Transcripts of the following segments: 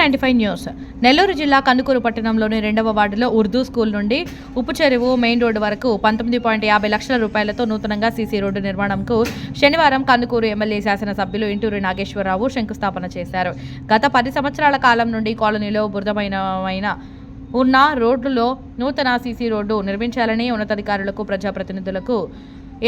Ninety five news. Nellore జిల్లా కందుకూరు పట్టణంలోని రెండవ వార్డులో ఉర్దూ స్కూల్ నుండి ఉప్పు చెరువు మెయిన్ రోడ్డు వరకు పంతొమ్మిది పాయింట్ యాభై లక్షల రూపాయలతో నూతనంగా సీసీ రోడ్డు నిర్మాణంకు శనివారం కందుకూరు ఎమ్మెల్యే శాసనసభ్యులు ఇంటూరి నాగేశ్వరరావు శంకుస్థాపన చేశారు. గత పది సంవత్సరాల కాలం నుండి కాలనీలో బురదమైన ఉన్న రోడ్లలో నూతన సీసీ రోడ్డు నిర్మించాలని ఉన్నతాధికారులకు ప్రజాప్రతినిధులకు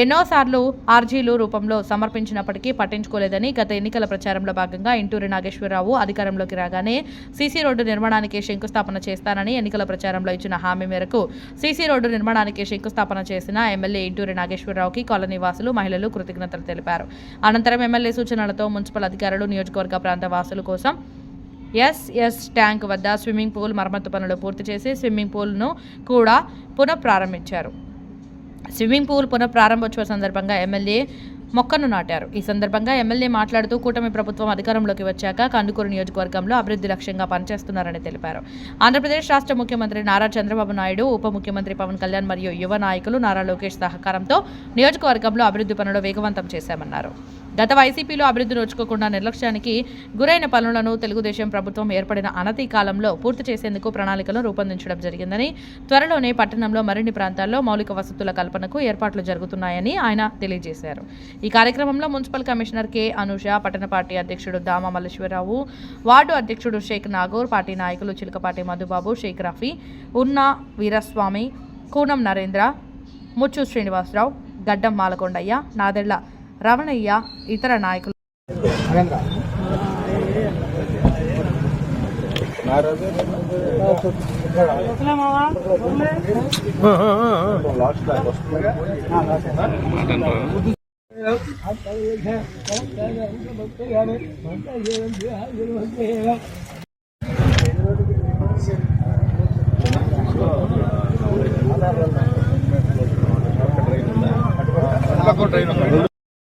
ఎన్నోసార్లు ఆర్జీలు రూపంలో సమర్పించినప్పటికీ పట్టించుకోలేదని గత ఎన్నికల ప్రచారంలో భాగంగా ఇంటూరి నాగేశ్వరరావు అధికారంలోకి రాగానే సీసీ రోడ్డు నిర్మాణానికి శంకుస్థాపన చేస్తానని ఎన్నికల ప్రచారంలో ఇచ్చిన హామీ మేరకు సీసీ రోడ్డు నిర్మాణానికి శంకుస్థాపన చేసిన ఎమ్మెల్యే ఇంటూరి నాగేశ్వరరావుకి కాలనీ వాసులు మహిళలు కృతజ్ఞతలు తెలిపారు. అనంతరం ఎమ్మెల్యే సూచనలతో మున్సిపల్ అధికారులు నియోజకవర్గ ప్రాంత వాసుల కోసం ఎస్ఎస్ ట్యాంక్ వద్ద స్విమ్మింగ్ పూల్ మరమ్మతు పనులు పూర్తి చేసి స్విమ్మింగ్ పూల్ను కూడా పునఃప్రారంభించారు. స్విమ్మింగ్ పూల్ పునఃప్రారంభోత్సవ సందర్భంగా ఎమ్మెల్యే మొక్కను నాటారు. ఈ సందర్భంగా ఎమ్మెల్యే మాట్లాడుతూ కూటమి ప్రభుత్వం అధికారంలోకి వచ్చాక కందుకూరు నియోజకవర్గంలో అభివృద్ధి లక్ష్యంగా పనిచేస్తున్నారని తెలిపారు. ఆంధ్రప్రదేశ్ రాష్ట్ర ముఖ్యమంత్రి నారా చంద్రబాబు నాయుడు ఉప ముఖ్యమంత్రి పవన్ కళ్యాణ్ మరియు యువ నాయకులు నారా లోకేష్ సహకారంతో నియోజకవర్గంలో అభివృద్ధి పనులు వేగవంతం చేశామన్నారు. గత వైసీపీలో అభివృద్ధి నోచుకోకుండా నిర్లక్ష్యానికి గురైన పనులను తెలుగుదేశం ప్రభుత్వం ఏర్పడిన అనతి కాలంలో పూర్తి చేసేందుకు ప్రణాళికలను రూపొందించడం జరిగిందని త్వరలోనే పట్టణంలో మరిన్ని ప్రాంతాల్లో మౌలిక వసతుల కల్పనకు ఏర్పాట్లు జరుగుతున్నాయని ఆయన తెలియజేశారు. ఈ కార్యక్రమంలో మున్సిపల్ కమిషనర్ కె. అనుష పట్టణ పార్టీ అధ్యక్షుడు దామ మల్లేశ్వరరావు వార్డు అధ్యక్షుడు షేక్ నాగూర్ పార్టీ నాయకులు చిలకపాటి మధుబాబు షేక్ రఫీ ఉన్నా వీరస్వామి కూనం నరేంద్ర ముచ్చు శ్రీనివాసరావు గడ్డం మాలకొండయ్య నాదెళ్ళ రమణయ్య ఇతర నాయకులు. ట్రైన్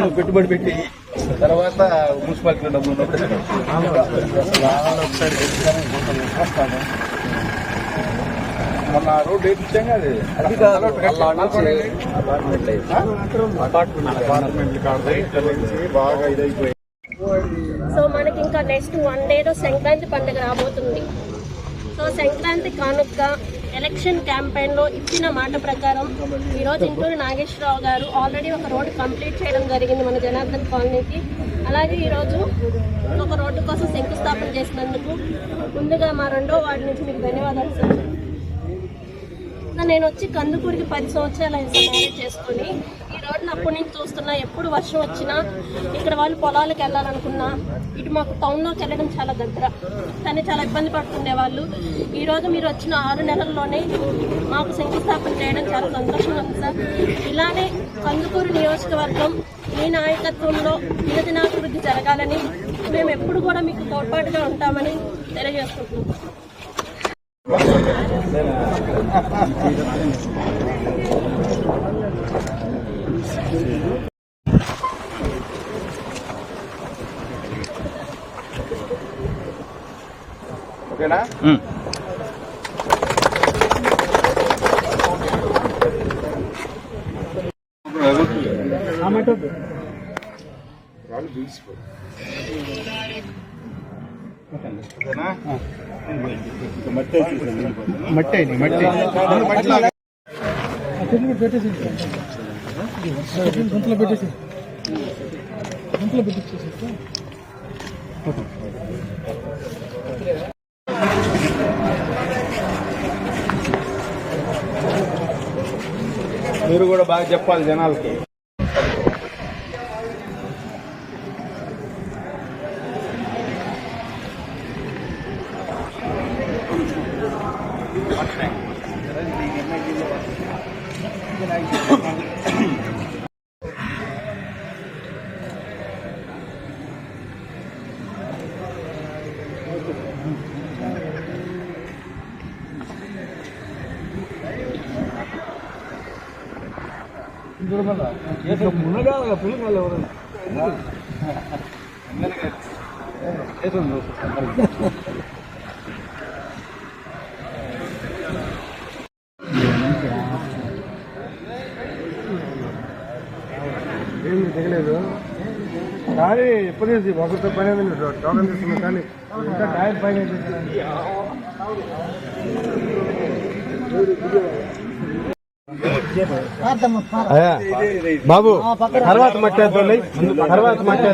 చూతుకు పెట్టుబడి పెట్టి తర్వాత మున్సిపాలిటీ డబ్బులు ఉన్నప్పుడు మొన్న రోడ్డు వేయించాం అది అపార్ట్మెంట్ కాదు ఇక్కడ నుంచి బాగా ఇదైపోయి సో మనకి ఇంకా నెక్స్ట్ వన్ డేలో సంక్రాంతి పండుగ రాబోతుంది. సో సంక్రాంతి కానుక ఎలక్షన్ క్యాంపెయిన్లో ఇచ్చిన మాట ప్రకారం ఈరోజు ఇంటూరు నాగేశ్వరరావు గారు ఆల్రెడీ ఒక రోడ్డు కంప్లీట్ చేయడం జరిగింది మన జనార్దన్ కాలనీకి. అలాగే ఈరోజు ఒక రోడ్డు కోసం శంకుస్థాపన చేసినందుకు ముందుగా మా రెండో వార్డు నుంచి మీకు ధన్యవాదాలు సార్ నేను వచ్చి కందుకూరికి పది సంవత్సరాలు అయితే చేసుకొని రోడ్ని అప్పటి నుంచి చూస్తున్నా ఎప్పుడు వర్షం వచ్చినా ఇక్కడ వాళ్ళు పొలాలకు వెళ్ళాలనుకున్నా ఇటు మాకు టౌన్లోకి వెళ్ళడం చాలా దగ్గర. కానీ చాలా ఇబ్బంది పడుతుండే వాళ్ళు. ఈరోజు మీరు వచ్చిన ఆరు నెలల్లోనే మాకు శంకుస్థాపన చేయడం చాలా సంతోషంగా ఉంది సార్. ఇలానే కందుకూరు నియోజకవర్గం మీ నాయకత్వంలో దినదినాభివృద్ధి జరగాలని మేము ఎప్పుడు కూడా మీకు తోడ్పాటుగా ఉంటామని తెలియజేసుకుంటున్నాం. ఓకేనా? ఓకేనా? మట్టి మట్టి. మట్టి మట్టి. పెట్టేసి గుంతలో పెట్టేసి మీరు కూడా బాగా చెప్పాలి జనాలకి. ఏమి తెగలేదు కానీ ఎప్పుడు ఒకరితో పని టోకన్ తీసుకున్నాం కానీ ఇంకా టైర్ పైన బాబు తర్వాత మట్టేద్దాం తర్వాత మట్టే